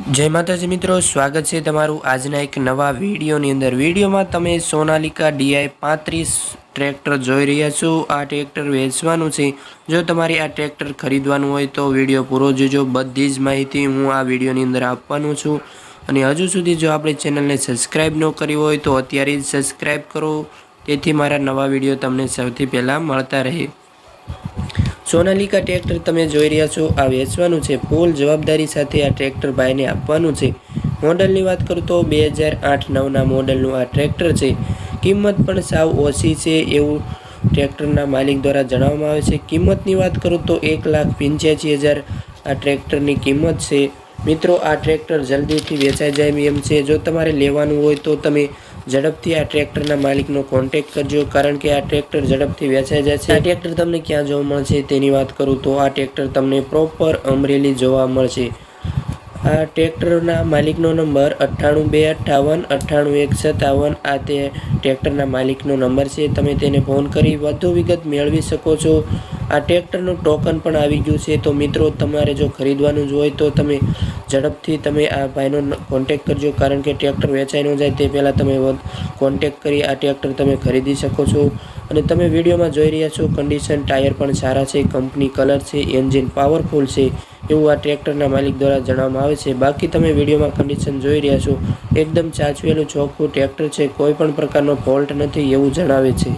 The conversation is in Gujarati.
જય માતાજી મિત્રો, સ્વાગત છે તમારું આજના એક નવા વિડીયોની અંદર. વિડીયોમાં તમે સોનાલિકા ડીઆઈ પાંત્રીસ ટ્રેક્ટર જોઈ રહ્યા છો. આ ટ્રેક્ટર વેચવાનું છે. જો તમારે આ ટ્રેક્ટર ખરીદવાનું હોય તો વીડિયો પૂરો જોજો. બધી જ માહિતી હું આ વિડીયોની અંદર આપવાનું છું. અને હજુ સુધી જો આપણે ચેનલને સબસ્ક્રાઈબ ન કરી હોય તો અત્યારે જ સબસ્ક્રાઈબ કરો. તેથી મારા નવા વીડિયો તમને સૌથી પહેલાં મળતા રહે. સોનાલિકા ટ્રેક્ટર તમે જોઈ રહ્યા છો. આ વેચવાનું છે. ફૂલ જવાબદારી સાથે આ ટ્રેક્ટર ભાઈને આપવાનું છે. મોડલની વાત કરું તો બે હજાર આઠ નવના મોડલનું આ ટ્રેક્ટર છે. કિંમત પણ સાવ ઓછી છે એવું ટ્રેક્ટરના માલિક દ્વારા જણાવવામાં આવે છે. કિંમતની વાત કરું તો એક લાખ પંચ્યાસી હજાર આ ટ્રેક્ટરની કિંમત છે. મિત્રો, આ ટ્રેક્ટર જલ્દીથી વેચાઈ જાય એમ છે. જો તમારે લેવાનું હોય તો તમે ઝડપથી આ ટ્રેક્ટરના માલિકનો કોન્ટેક્ટ કરજો, કારણ કે આ ટ્રેક્ટર ઝડપથી વેચાઈ જાય છે. આ ટ્રેક્ટર તમને ક્યાં જોવા મળશે તેની વાત કરું તો આ ટ્રેક્ટર તમને પ્રોપર અમરેલી જોવા મળશે. આ ટ્રેક્ટરના માલિકનો નંબર અઠ્ઠાણું બે અઠ્ઠાવન અઠ્ઠાણું એક સત્તાવન આ તે ટ્રેક્ટરના માલિકનો નંબર છે. તમે તેને ફોન કરી વધુ વિગત મેળવી શકો છો. આ ટ્રેક્ટરનું ટોકન પણ આવી ગયું છે. તો મિત્રો, તમારે જો ખરીદવાનું જ હોય તો તમે ઝડપથી તમે આ ભાઈનો કોન્ટેક કરજો. કારણ કે ટ્રેક્ટર વેચાઈ ન જાય તે પહેલાં તમે કોન્ટેક કરી આ ટ્રેક્ટર તમે ખરીદી શકો છો. અને તમે વિડીયોમાં જોઈ રહ્યા છો કન્ડિશન ટાયર પણ સારા છે કંપની કલર છે એન્જિન પાવરફુલ છે, એવું આ ટ્રેક્ટરના માલિક દ્વારા જણાવવામાં આવે છે. બાકી તમે વિડીયોમાં કન્ડિશન જોઈ રહ્યા છો. એકદમ ચાચવેલું ચોખ્ખું ટ્રેક્ટર છે. કોઈ પણ પ્રકારનો ફોલ્ટ નથી એવું જણાવે છે.